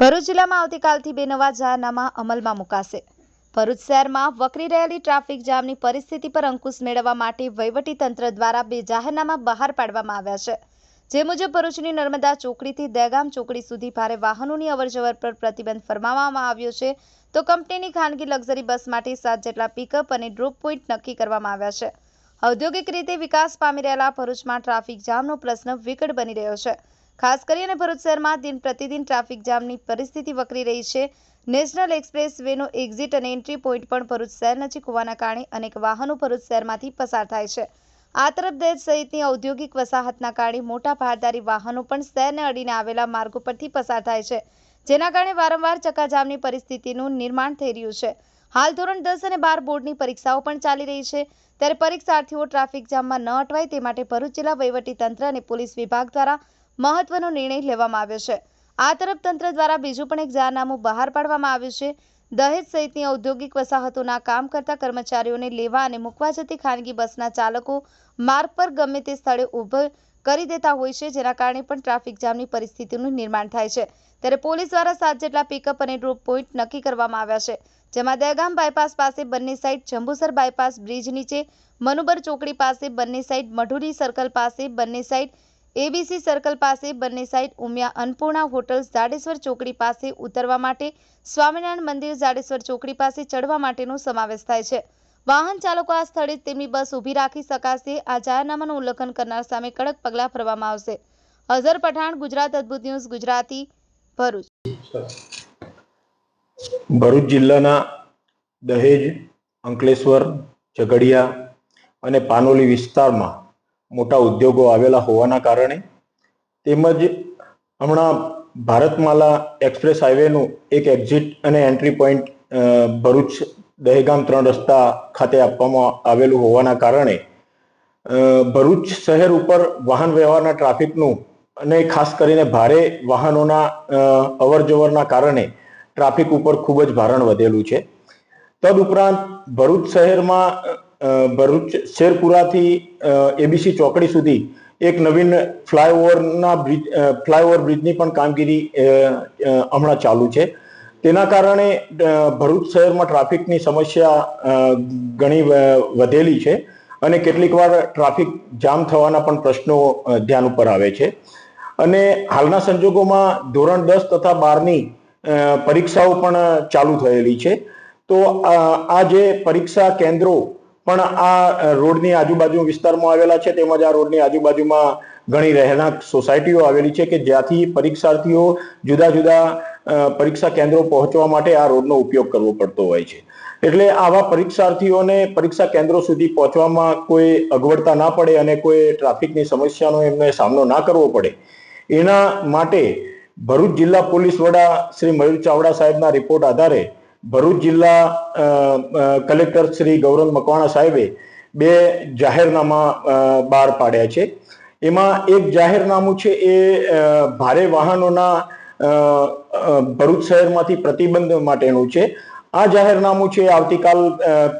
ભરૂચ જિલ્લામાં આવતીકાલથી બે નવા જાહેરનામા અમલમાં મુકાશે. ભરૂચ શહેરમાં વકરી રહેલી ટ્રાફિક જામની પરિસ્થિતિ પર અંકુશ મેળવવા માટે વહીવટી તંત્ર દ્વારા બે જાહેરનામા બહાર પાડવામાં આવ્યા છે. જે મુજબ ભરૂચની નર્મદા ચોકડીથી દહેગામ ચોકડી સુધી ભારે વાહનોની અવરજવર પર પ્રતિબંધ ફરમાવવામાં આવ્યો છે. તો કંપનીની ખાનગી લક્ઝરી બસ માટે સાત જેટલા પિકઅપ અને ડ્રોપ પોઈન્ટ નક્કી કરવામાં આવ્યા છે. ઔદ્યોગિક રીતે વિકાસ પામી રહેલા ભરૂચમાં ટ્રાફિક જામનો પ્રશ્ન વિકટ બની રહ્યો છે. ખાસ કરીને ભરૂચ શહેરમાં દિન પ્રતિદિન ટ્રાફિક જામની પરિસ્થિતિ વકરી રહી છે. નેશનલ એક્સપ્રેસ વેનો એક્ઝિટ અને એન્ટ્રી પોઈન્ટ પણ ભરૂચ શહેર નજીક હોવાના કારણે અનેક વાહનો ભરૂચ શહેરમાંથી પસાર થાય છે. આ તરફ દેશ સહિતની ઔદ્યોગિક વસાહતના કારણે મોટા ભારદારી વાહનો પણ શહેરને અડીને આવેલા માર્ગો પરથી પસાર થાય છે, જેના કારણે વારંવાર ચક્કાજામની પરિસ્થિતિનું નિર્માણ થઈ રહ્યું છે. હાલ ધોરણ દસ અને બાર બોર્ડની પરીક્ષાઓ પણ ચાલી રહી છે. ત્યારે પરીક્ષાર્થીઓ ટ્રાફિક જામમાં ન અટવાય તે માટે ભરૂચ જિલ્લા વહીવટીતંત્ર અને પોલીસ વિભાગ દ્વારા મહત્વનો નિર્ણય લેવામાં આવ્યો છે. આ તરફ તંત્ર દ્વારા બીજું પણ એક જાહેરનામું બહાર પાડવામાં આવ્યું છે. દહેજ સહિતની ઔદ્યોગિક વસાહતોના કામ કરતા કર્મચારીઓને લેવા અને મૂકવા જતી ખાનગી બસના ચાલકો માર્ગ પર ગમે તે સ્થળે ઊભો કરી દેતા હોય છે, જેના કારણે પણ ટ્રાફિક જામની પરિસ્થિતિનું નિર્માણ થાય છે. ત્યારે પોલીસ દ્વારા સાત જેટલા પિકઅપ અને ડ્રોપ પોઈન્ટ નક્કી કરવામાં આવ્યા છે. જેમાં દહેગામ બાયપાસ પાસે બંને સાઈડ જંબુસર બાયપાસ બ્રિજ નીચે મનુબર ચોકડી પાસે બંને સાઈડ મઢુરી સર્કલ પાસે બંને સાઈડ એબીસી સર્કલ પાસે બંને સાઇડ ઉમિયા અન્નપૂર્ણા હોટલ જાડેશ્વર ચોકડી પાસે ઉતરવા માટે, સ્વામિનારાયણ મંદિર જાડેશ્વર ચોકડી પાસે ચડવા માટેનો સમાવેશ થાય છે. વાહન ચાલકો આ સ્થળે તેમની બસ ઊભી રાખી શકાશે. આ જાહેરનામાનું ઉલ્લંઘન કરનાર સામે કડક પગલાં ભરવામાં આવશે. અઝર પઠાણ, ગુજરાત અદભુત ન્યૂઝ, ગુજરાતી ભરૂચ. ભરૂચ જિલ્લાના દહેજ, અંકલેશ્વર, ઝઘડિયા અને પાનોલી વિસ્તારમાં મોટા ઉદ્યોગો આવેલા હોવાના કારણે તેમજ હમણાં ભારતમાલા એક્સપ્રેસ હાઈવેનું એક એક્ઝિટ અને એન્ટ્રી પોઈન્ટ ભરૂચ દહેગામ ત્રણ રસ્તા ખાતે આપવામાં આવેલું હોવાના કારણે ભરૂચ શહેર ઉપર વાહન વ્યવહારના ટ્રાફિકનું અને ખાસ કરીને ભારે વાહનોના અવર જવરના કારણે ટ્રાફિક ઉપર ખૂબ જ ભારણ વધેલું છે. તદુપરાંત ભરૂચ શહેરમાં ભરૂચ શેરપુરાથી એબીસી ચોકડી સુધી એક નવીન ફ્લાયઓવરના બ્રિજ ફ્લાયઓવર બ્રિજની પણ કામગીરી હમણાં ચાલુ છે. તેના કારણે ભરૂચ શહેરમાં ટ્રાફિકની સમસ્યા ઘણી વધેલી છે અને કેટલીક વાર ટ્રાફિક જામ થવાના પણ પ્રશ્નો ધ્યાન ઉપર આવે છે. અને હાલના સંજોગોમાં ધોરણ દસ તથા બારની પરીક્ષાઓ પણ ચાલુ થયેલી છે. તો આ જે પરીક્ષા કેન્દ્રો પણ આ રોડની આજુબાજુ વિસ્તારમાં આવેલા છે, તેમજ આ રોડની આજુબાજુમાં ઘણી રહેણાંક સોસાયટીઓ આવેલી છે કે જ્યાંથી પરીક્ષાર્થીઓ જુદા જુદા પરીક્ષા કેન્દ્રો પહોંચવા માટે આ રોડનો ઉપયોગ કરવો પડતો હોય છે. એટલે આવા પરીક્ષાર્થીઓને પરીક્ષા કેન્દ્રો સુધી પહોંચવામાં કોઈ અગવડતા ના પડે અને કોઈ ટ્રાફિકની સમસ્યાનો એમને સામનો ના કરવો પડે. એના માટે ભરૂચ જિલ્લા પોલીસ વડા શ્રી મયુર ચાવડા સાહેબના રિપોર્ટ આધારે ભરૂચ જિલ્લા કલેક્ટર શ્રી ગૌરવ મકવાણા સાહેબે બે જાહેરનામા બહાર પાડ્યા છે. એમાં એક જાહેરનામું છે એ ભારે વાહનોના ભરૂચ શહેરમાંથી પ્રતિબંધ માટેનું છે. આ જાહેરનામું છે આવતીકાલ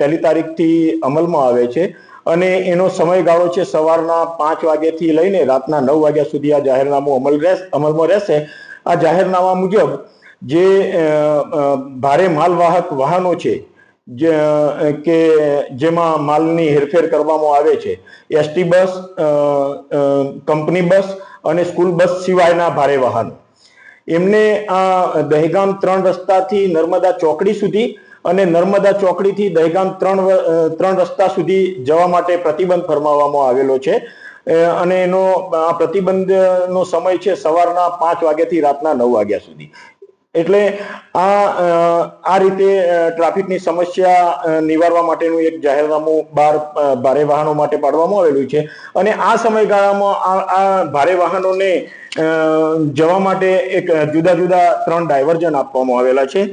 પહેલી તારીખથી અમલમાં આવે છે અને એનો સમયગાળો છે સવારના પાંચ વાગ્યાથી લઈને રાતના નવ વાગ્યા સુધી આ જાહેરનામું અમલ રહેશે, અમલમાં રહેશે. આ જાહેરનામા મુજબ જે ભારે માલવાહક વાહનો છે કે જેમાં માલની હેરફેર કરવામાં આવે છે. એસટી બસ કંપની બસ અને સ્કૂલ બસ સિવાયના ભારે વાહનો. એમને આ દહેગામ ત્રણ રસ્તાથી નર્મદા ચોકડી સુધી અને નર્મદા ચોકડીથી દહેગામ ત્રણ ત્રણ રસ્તા સુધી જવા માટે પ્રતિબંધ ફરમાવવામાં આવેલો છે. અને એનો, આ પ્રતિબંધનો સમય છે સવારના પાંચ વાગ્યાથી રાતના નવ વાગ્યા સુધી. એટલે આ આ રીતે ટ્રાફિકની સમસ્યા નિવારવા માટેનું એક જાહેરનામું બાર ભારે વાહનો માટે પાડવામાં આવેલું છે. અને આ સમયગાળામાં આ આ ભારે વાહનોને જવા માટે એક જુદા જુદા ત્રણ ડાયવર્ઝન આપવામાં આવેલા છે.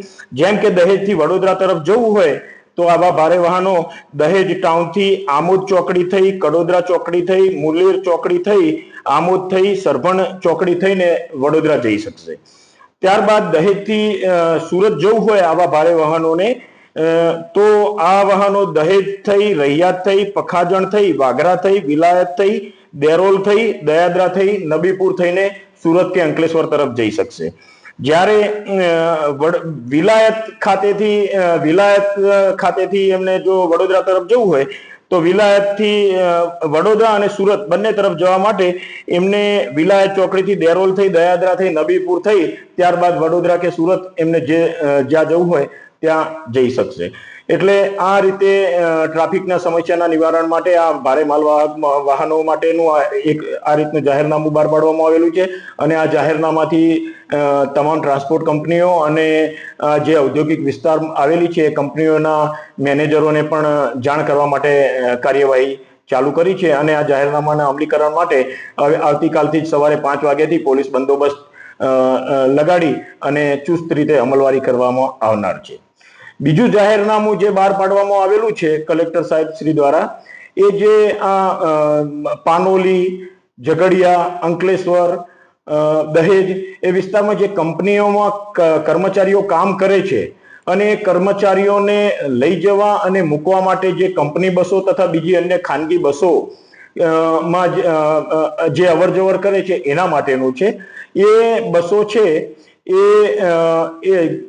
જેમ કે દહેજથી વડોદરા તરફ જવું હોય, તો આવા ભારે વાહનો દહેજ ટાઉનથી આમોદ ચોકડી થઈ, કડોદરા ચોકડી થઈ, મુલેર ચોકડી થઈ, આમોદ થઈ, સરભણ ચોકડી થઈને વડોદરા જઈ શકશે. ત્યારબાદ દહેજથી સુરત જવું હોય આવા ભારે વાહનોને તો આ વાહનો દહેજ થઈ, રૈયાત થઈ, પખાજણ થઈ, વાઘરા થઈ, વિલાયત થઈ, દેરોલ થઈ, દયાદરા થઈ, નબીપુર થઈને સુરત કે અંકલેશ્વર તરફ જઈ શકશે. જ્યારે વિલાયત ખાતેથી વિલાયત ખાતેથી એમને જો વડોદરા તરફ જવું હોય તો વિલાયતથી વડોદરા અને સુરત બંને તરફ જવા માટે એમને વિલાયત ચોકડીથી દેરોલ થઈ, દયાદરા થઈ, નબીપુર થઈ, ત્યારબાદ વડોદરા કે સુરત એમને જે જ્યાં જવું હોય ત્યાં જઈ શકશે. એટલે આ રીતે ટ્રાફિકના સમસ્યાના નિવારણ માટે આ ભારે માલવાહક વાહનો માટેનું એક, આ રીતનું જાહેરનામું બહાર પાડવામાં આવેલું છે. અને આ જાહેરનામાથી તમામ ટ્રાન્સપોર્ટ કંપનીઓ અને જે ઔદ્યોગિક વિસ્તાર આવેલી છે, એ કંપનીઓના મેનેજરોને પણ જાણ કરવા માટે કાર્યવાહી ચાલુ કરી છે. અને આ જાહેરનામાના અમલીકરણ માટે હવે આવતીકાલથી જ સવારે પાંચ વાગ્યાથી પોલીસ બંદોબસ્ત લગાડી અને ચુસ્ત રીતે અમલવારી કરવામાં આવનાર છે. બીજું જાહેરનામું જે બહાર પાડવામાં આવેલું છે કલેક્ટર સાહેબ શ્રી દ્વારા, એ જે આ પાનોલી, ઝઘડિયા, અંકલેશ્વર દહેજ, એ વિસ્તારમાં જે કંપનીઓમાં કર્મચારીઓ કામ કરે છે અને કર્મચારીઓને લઈ જવા અને મૂકવા માટે જે કંપની બસો તથા બીજી અન્ય ખાનગી બસો માં જે અવર જવર કરે છે, એના માટેનું છે. એ બસો છે એ એ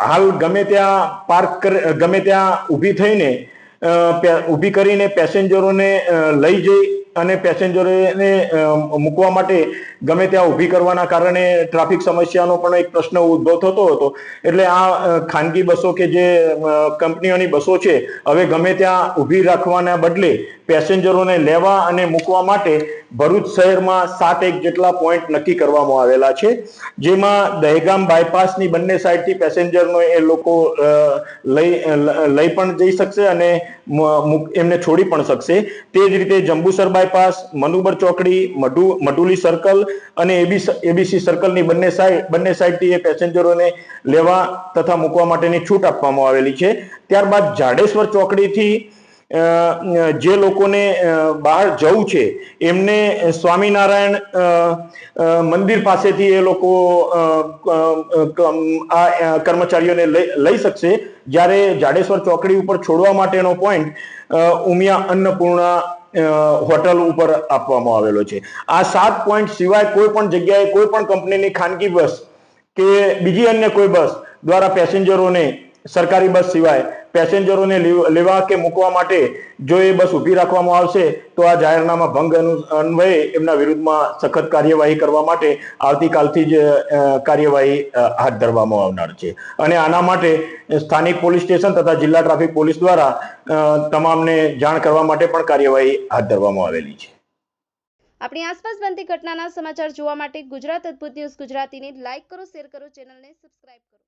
હાલ ગમે ત્યાં પાર્ક ગમે ત્યાં ઊભી થઈને ઊભી કરીને પેસેન્જરોને લઈ જઈ અને પેસેન્જરોને મૂકવા માટે ગમે ત્યાં ઊભી કરવાના કારણે ટ્રાફિક સમસ્યાનો પણ એક પ્રશ્ન ઉદ્ભવ થતો હતો. એટલે આ ખાનગી બસો કે જે કંપનીઓની બસો છે, હવે ગમે ત્યાં ઊભી રાખવાના બદલે પેસેન્જરોને લેવા અને મૂકવા માટે ભરૂચ શહેરમાં સાત એક જેટલા પોઈન્ટ નક્કી કરવામાં આવેલા છે. જેમાં દહેગામ બાયપાસની બંને સાઈડથી પેસેન્જરનો એ લોકો લઈ લઈ પણ જઈ શકશે અને એમને છોડી પણ શકશે. તે જ રીતે જંબુસર બાયપાસ, મનુબર ચોકડી, મઢુ, મઢુલી સર્કલ અને એબીસી સર્કલની બંને સાઈડ બંને સાઈડથી એ પેસેન્જરોને લેવા તથા મૂકવા માટેની છૂટ આપવામાં આવેલી છે. ત્યારબાદ જાડેશ્વર ચોકડીથી જે લોકોને બહાર જવું છે, એમને સ્વામિનારાયણ મંદિર પાસેથી એ લોકો આ કર્મચારીઓને લઈ શકશે. જ્યારે જાડેશ્વર ચોકડી ઉપર છોડવા માટેનો પોઈન્ટ ઉમિયા અન્નપૂર્ણા હોટલ ઉપર આપવામાં આવેલો છે. આ સાત પોઈન્ટ સિવાય કોઈ પણ જગ્યાએ કોઈ પણ કંપનીની ખાનગી બસ કે બીજી અન્ય કોઈ બસ દ્વારા પેસેન્જરોને સરકારી બસ સિવાય પેસેન્જરોને લેવ- કે મૂકવા માટે જો એ બસ ઊભી રાખવામાં આવશે, તો આ જાહેરનામા ભંગ અનુ- અન્વયે એમના વિરુદ્ધમાં સખત કાર્યવાહી કરવા માટે આવતીકાલથી જ કાર્યવાહી હાથ ધરવામાં આવનાર છે. અને આના માટે સ્થાનિક પોલીસ સ્ટેશન તથા જિલ્લા ટ્રાફિક પોલીસ દ્વારા તમામને જાણ કરવા માટે પણ કાર્યવાહી હાથ ધરવામાં આવેલી છે. આપણી આસપાસ બનતી ઘટનાના સમાચાર જોવા માટે ગુજરાત અદ્ભુત ન્યૂઝ ગુજરાતીને લાઇક કરો, શેર કરો, ચેનલને સબસ્ક્રાઇબ કરો.